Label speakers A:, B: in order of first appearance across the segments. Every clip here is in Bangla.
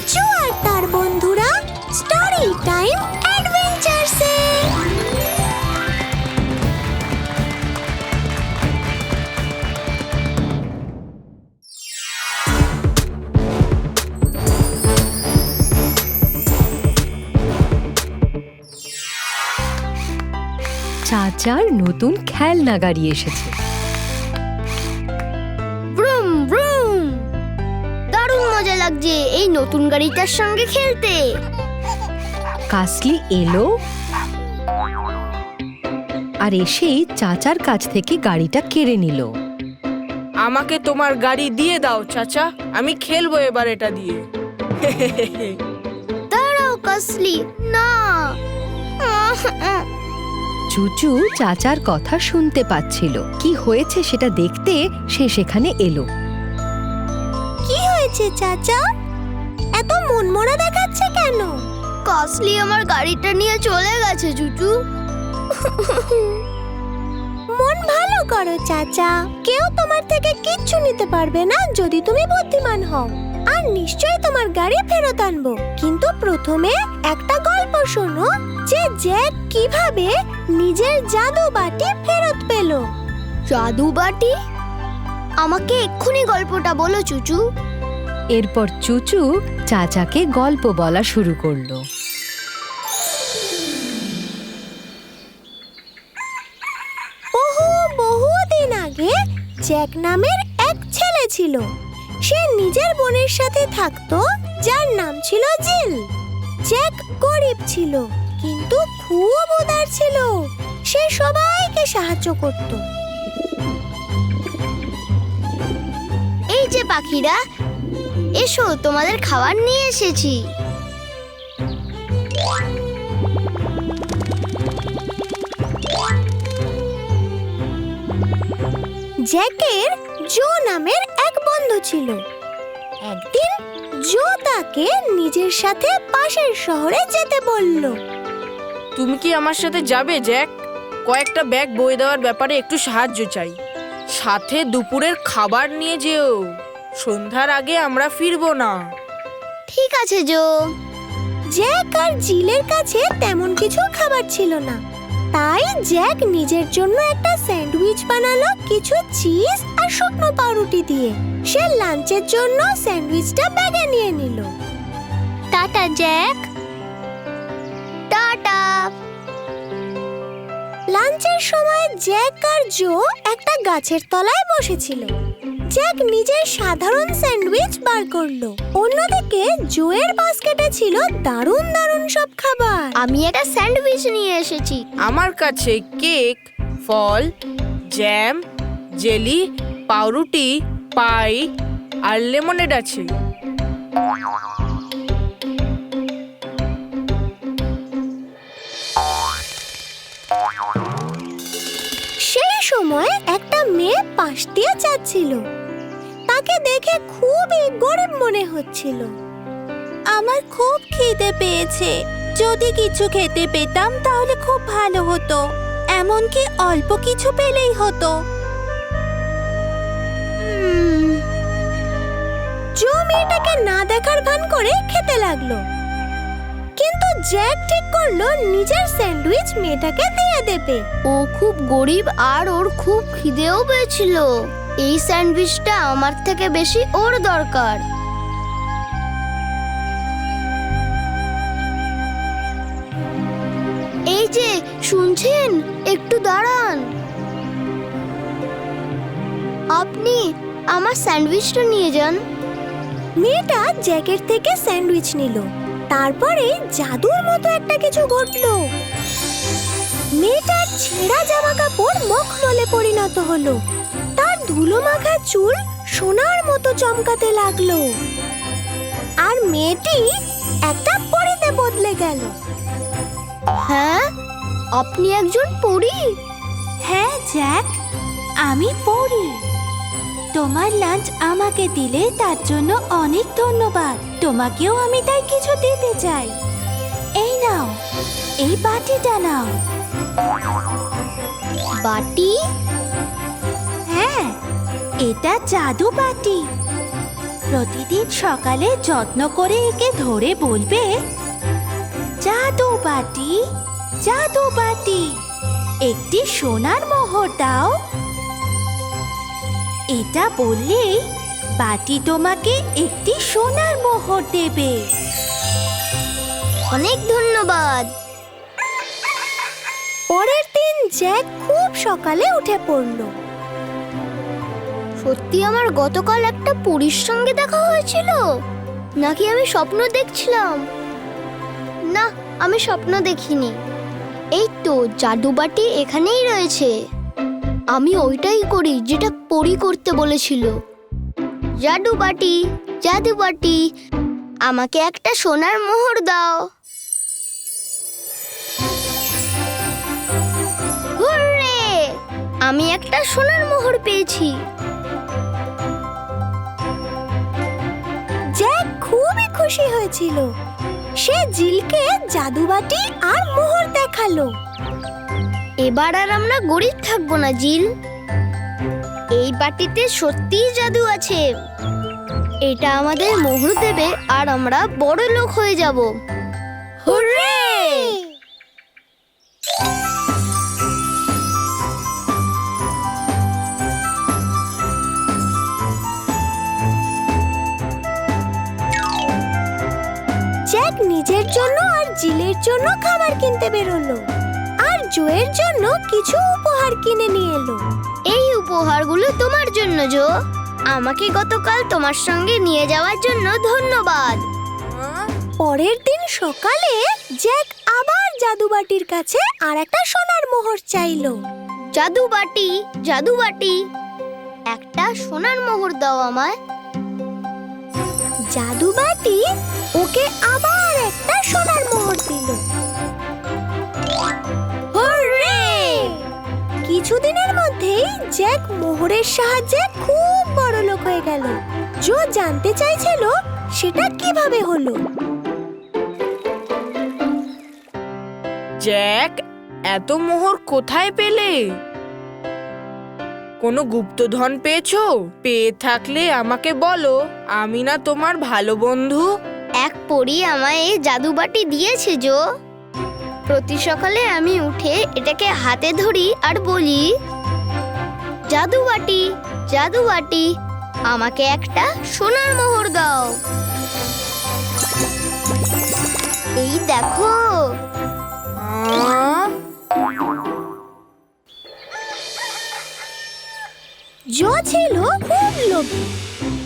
A: আর তার বন্ধুরা স্টোরি টাইম অ্যাডভেঞ্চারসে
B: চাচার নতুন খেলনা গাড়ি এসেছে।
C: লাগছে এই নতুন গাড়িটার সঙ্গে খেলতে।
B: কাসলি এলো। আর এসেই চাচার কাছ থেকে গাড়িটা কেড়ে নিল।
D: আমাকে তোমার গাড়ি দিয়ে দাও চাচা। আমি খেলব এবার এটা দিয়ে।
C: দাঁড়াও কাসলি না।
B: চুচু চাচার কথা শুনতে পাচ্ছিল। কি হয়েছে সেটা দেখতে সে সেখানে এলো।
A: হয়েছে চাচা? এত মনমরা দেখাচ্ছে কেন?
C: কাসলি আমার গাড়িটা নিয়ে চলে গেছে চুচু
A: মন ভালো করো চাচা। কেউ তোমার থেকে কিচ্ছু নিতে পারবে না যদি তুমি বুদ্ধিমান হও। আর নিশ্চয়ই তোমার গাড়ি ফেরত আনব। কিন্তু প্রথমে একটা গল্প শোনো যে জ্যাক কীভাবে নিজের জাদু বাটি ফেরত পেল।
C: জাদু বাটি আমাকে এক্ষুনি গল্পটা বলো চুচু
B: এরপর চুচু চাচাকে গল্প বলা শুরু করল।
A: বহুদিন আগে জ্যাক নামের এক ছেলে ছিল। সে নিজের বোনের সাথে থাকতো যার নাম ছিল জিল। জ্যাক গরিব ছিল কিন্তু খুব উদার ছিল। সে সবাইকে সাহায্য করত।
C: এই যে পাখিরা এসো, তোমাদের খাবার নিয়ে এসেছি।
A: জ্যাকের জো নামের এক বন্ধু ছিল। একদিন জো তাকে নিজের সাথে পাশের শহরে যেতে বলল।
D: তুমি কি আমার সাথে যাবে, জ্যাক? কয়েকটা ব্যাগ বয়ে দেওয়ার ব্যাপারে একটু সাহায্য চাই। সাথে দুপুরের খাবার নিয়ে যেও। সন্ধ্যার আগে আমরা ফিরবো না।
C: ঠিক আছে, জো।
A: জ্যাক আর জিলের কাছে তেমন কিছু খাবার ছিল না। তাই জ্যাক নিজের জন্য একটা স্যান্ডউইচ বানালো কিছু চিজ আর শুকনো পাউরুটি দিয়ে। সে লাঞ্চের জন্য স্যান্ডউইচটা ব্যাগে নিয়ে নিল।
C: Tata, Jack. টাটা।
A: লাঞ্চের সময় জ্যাক আর জো একটা গাছের তলায় বসেছিল। জ্যাক নিজের সাধারণ স্যান্ডউইচ বার করল। অন্যদিকে জোয়ের বাস্কেটে ছিল দারুণ দারুণ সব খাবার।
C: আমি একটা স্যান্ডউইচ নিয়ে এসেছি।
D: আমার কাছে কেক ফল জ্যাম জেলি পাউরুটি পাই আর লেমনেড আছে।
A: সেই সময় একটা মেয়ে পাশ দিয়ে যাচ্ছিল। তাকে দেখে খুবই গরিব মনে হচ্ছিল। আমার খুব খিদে পেয়েছে। যদি কিছু খেতে পেতাম তাহলে খুব ভালো হতো। এমনকি অল্প কিছু পেলেই হতো। জো মেয়েটাকে না দেখার ভান করে খেতে লাগল। কিন্তু জ্যাক ঠিক করল নিজের স্যান্ডউইচ মেয়েটাকে দিয়ে দেবে।
C: ও খুব গরিব আর ওর খুব খিদেও পেয়েছিল। এই স্যান্ডউইচটা আমার থেকে বেশি ওর দরকার। এই যে, শুনছেন? একটু দাঁড়ান। আপনি আমার স্যান্ডউইচটা নিয়ে যান।
A: মেয়েটা জ্যাকেট থেকে স্যান্ডউইচ নিল। তারপরে জাদুর মতো একটা কিছু ঘটলো। মেয়েটার ছেঁড়া জামা কাপড় মখমলে পরিণত হলো। ধুলো মাখা চুল সোনার মতো চমকাতে লাগল। আর মেয়েটি একটা পরিতে বদলে গেল।
C: হ্যাঁ আপনি একজন পরী?
A: হ্যাঁ জ্যাক আমি পড়ি তোমার লাঞ্চ আমাকে দিলে তার জন্য অনেক ধন্যবাদ। তোমাকেও আমি তাই কিছু দিতে চাই। এই নাও এই বাটিটা নাও।
C: বাটি?
A: এটা জাদু বাটি প্রতিদিন সকালে যত্ন করে একে ধরে বলবে জাদু বাটি জাদু বাটি একটি সোনার মোহর দাও। এটা বললেই বাটি তোমাকে একটি সোনার মোহর দেবে।
C: অনেক ধন্যবাদ।
A: পরের দিন জ্যাক খুব সকালে উঠে পড়ল।
C: সত্যি আমার গতকাল একটা পুরীর সঙ্গে দেখা হয়েছিল? নাকি আমি স্বপ্ন দেখছিলাম? না, আমি স্বপ্ন দেখিনি। এই তো, জাদুবাটি এখানেই রয়েছে। আমি ওইটাই করি যেটা পরি করতে বলেছিল। জাদুবাটি জাদুবাটি, আমাকে একটা সোনার মোহর দাও! আমি একটা সোনার মোহর পেয়েছি।
A: খুশি হয়েছিল। সে জিলকে জাদুবাটি আর মোহর দেখাল।
C: এবার আর আমরা গরিব থাকব না, জিল। এই বাটিতে সত্যিই জাদু আছে। এটা আমাদের মোহর দেবে আর আমরা বড় লোক হয়ে যাব। হুররে!
A: নিজের জন্য আর জিলের জন্য খাবার কিনতে বেরোলো। আর জোয়ের জন্য কিছু উপহার কিনে নিয়ে এলো।
C: এই উপহারগুলো তোমার জন্য জো। আমাকে গতকাল তোমার সঙ্গে নিয়ে যাওয়ার জন্য ধন্যবাদ।
A: পরের দিন সকালে জ্যাক আবার জাদুবাটির কাছে আর একটা সোনার মোহর চাইলো।
C: জাদু বাটি জাদু বাটি একটা সোনার মোহর দাও আমায়।
A: জাদুবাটি ওকে আবার একটা সোনার মোহর দিল। কিছুদিনের মধ্যেই জ্যাক মোহরের সাহায্যে খুব বড় লোক হয়ে গেল। জো জানতে চাইছিল সেটা কীভাবে হলো।
D: জ্যাক, এত মোহর কোথায় পেলে? কোনো গুপ্তধন পেয়েছ? পেয়ে থাকলে আমাকে বলো, আমি না তোমার ভালো বন্ধু?
C: এক পরি আমায় এই জাদুবাটি দিয়েছে, জো। প্রতি সকালে আমি উঠে এটাকে হাতে ধরি আর বলি, জাদুবাটি জাদুবাটি, আমাকে একটা সোনার মোহর দাও। এই দেখো।
A: জো ছিল খুব লোভী।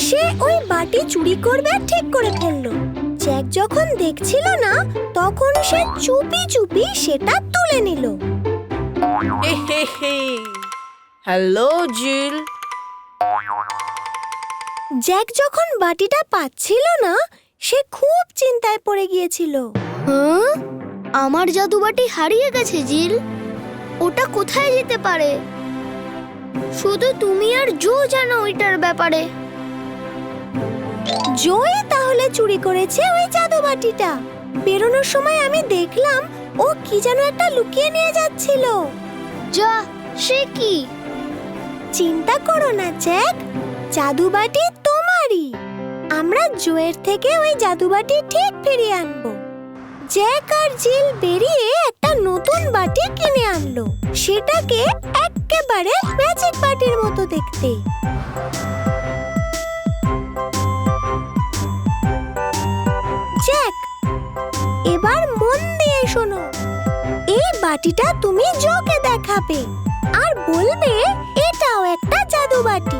A: সে ওই বাটি চুরি করবে, ঠিক করে ফেলল। জ্যাক যখন দেখছিল না তখন সে চুপি চুপি সেটা তুলে নিল।
D: হে হে হে। হ্যালো জিল।
A: জ্যাক যখন বাটিটা পাচ্ছিল না সে খুব চিন্তায় পড়ে গিয়েছিল।
C: আমার জাদুবাটি হারিয়ে গেছে জিল। ওটা কোথায় যেতে পারে? শুধু তুমি আর জো জানো ওইটার ব্যাপারে।
A: জয় তাহলে চুরি করেছে ওই জাদু বাটিটা বেরোনোর সময় আমি দেখলাম ও কি যেন একটা লুকিয়ে নিয়ে যাচ্ছিল।
C: যা সে কি?
A: চিন্তা করো না জ্যাক। জাদুবাটি তোমারই। আমরা জোয়ের থেকে ওই জাদুবাটি ঠিক ফিরিয়ে আনব। জ্যাক আর জিল বেরিয়ে একটা নতুন বাটি কিনে আনলো। সেটাকে একেবারে ম্যাজিক বাটির মতো দেখতে। এবার মন দিয়ে শোনো। এই বাটিটা তুমি জোকে দেখাবে আর বলবে, এটাও একটা জাদু বাটি।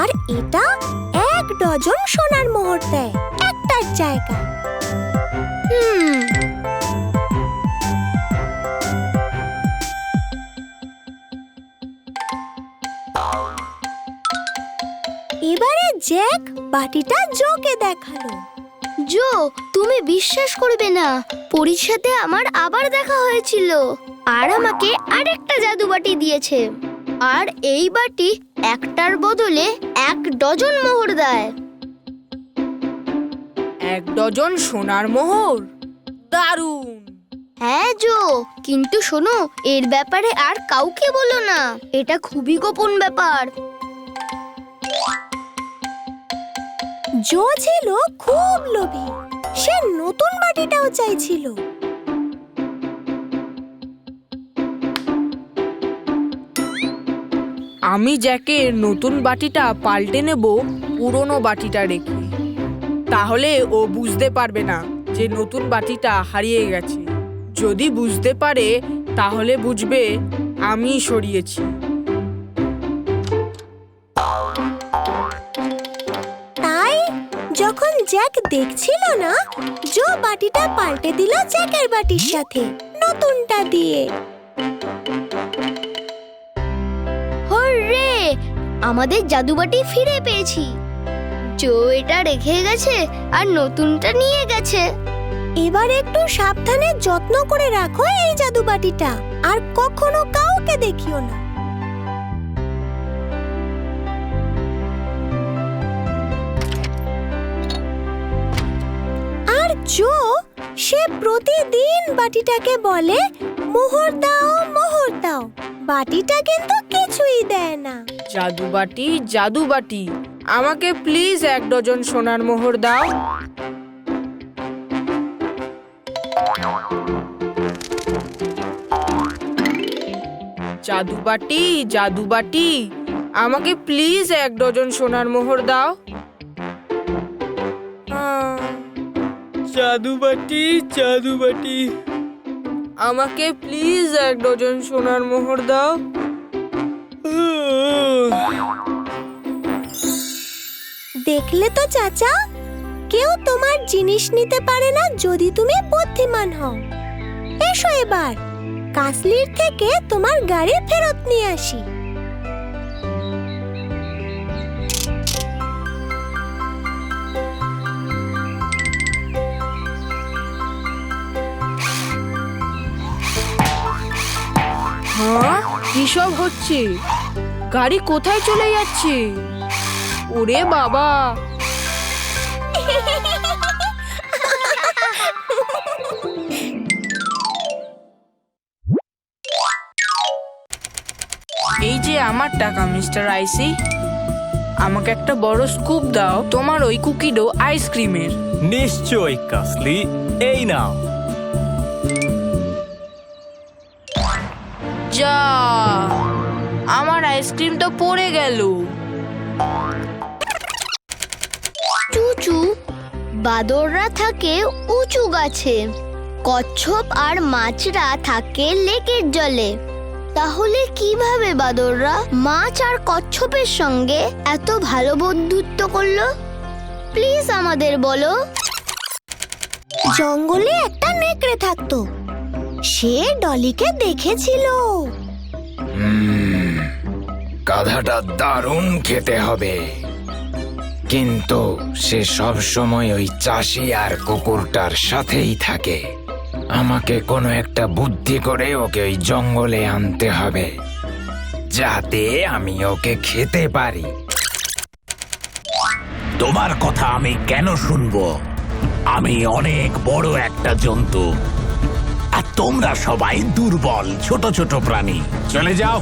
A: আর এটা এক ডজন সোনার মোহর দেয়, একটার জায়গা। এবারে জ্যাক বাটিটা জোকে দেখাল।
C: জো তুমি বিশ্বাস করবে না। পরীর সাথে আমার আবার দেখা হয়েছিল। আর আমাকে আরেকটা জাদু বাটি দিয়েছে। আর এই বাটি একটার বদলে এক ডজন মোহর দেয়।
D: এক ডজন সোনার মোহর? দারুণ!
C: হ্যাঁ জো কিন্তু শোনো এর ব্যাপারে আর কাউকে বলো না। এটা খুবই গোপন ব্যাপার।
A: জো ছিল খুব লোভী। সে নতুন বাটিটাও চাইছিল।
D: আমি জ্যাকের নতুন বাটিটা পাল্টে নেব, পুরনো বাটিটা রেখে। তাহলে ও বুঝতে পারবে না যে নতুন বাটিটা হারিয়ে গেছে। যদি বুঝতে পারে, তাহলে বুঝবে, আমি সরিয়েছি।
A: জ্যাক দেখছিল না? জো বাটিটা পাল্টে দিল জ্যাকের বাটির সাথে, নতুনটা দিয়ে।
C: হর্রে! আমাদের জাদুবাটি ফিরে পেয়েছি। জো এটা রেখে গেছে আর নতুনটা নিয়ে গেছে।
A: এবার একটু সাবধানে যত্ন করে রাখো এই জাদু বাটিটা আর কখনো কাউকে দেখিও না। জো সে প্রতিদিন বাটিটাকে বলে, মোহর দাও মোহর দাও। বাটিটা কিন্তু কিছুই দেয় না।
D: জাদু বাটি জাদু বাটি। আমাকে প্লিজ এক ডজন সোনার মোহর দাও। জাদু বাটি জাদু বাটি। আমাকে প্লিজ এক ডজন সোনার মোহর দাও। জাদু বাটি জাদু বাটি আমাকে প্লিজ এক ডজন সোনার মোহর দাও।
A: দেখলে তো চাচা কেউ তোমার জিনিস নিতে পারে না যদি তুমি বুদ্ধিমান হও। এসো এবার কাসলির থেকে তোমার গাড়ি ফেরত নিয়ে আসি।
D: হ্যাঁ? কিসব হচ্ছে? গাড়ি কোথায় চলে যাচ্ছে? ওরে বাবা! এই যে আমার টাকা, মিস্টার আইসি। আমাকে একটা বড় স্কুপ দাও। তোমার ওই কুকি ডো আইসক্রিমের।
E: নিশ্চয়ই, কাসলি। এই নাও।
D: যা। আমার আইসক্রিম তো পড়ে গেল।
C: চুচু বাদররা থাকে উঁচু গাছে কচ্ছপ আর মাছরা থাকে লেকের জলে। তাহলে কীভাবে বাদররা মাছ আর কচ্ছপের সঙ্গে এত ভালো বন্ধুত্ব করল? প্লিজ আমাদের বলো।
A: জঙ্গলে একটা নেকড়ে থাকতো সে ডলিকে দেখেছিল।
F: গাধাটা দারুণ খেতে হবে। কিন্তু সে সব সময় ওই চাষি আর কুকুরটার সাথেই থাকে। আমাকে কোনো একটা বুদ্ধি করে ওকে ওই জঙ্গলে আনতে হবে যাতে আমি ওকে খেতে পারি।
G: তোমার কথা আমি কেন শুনব? আমি অনেক বড় একটা জন্তু। আর তোমরা সবাই দুর্বল ছোট ছোট প্রাণী। চলে যাও।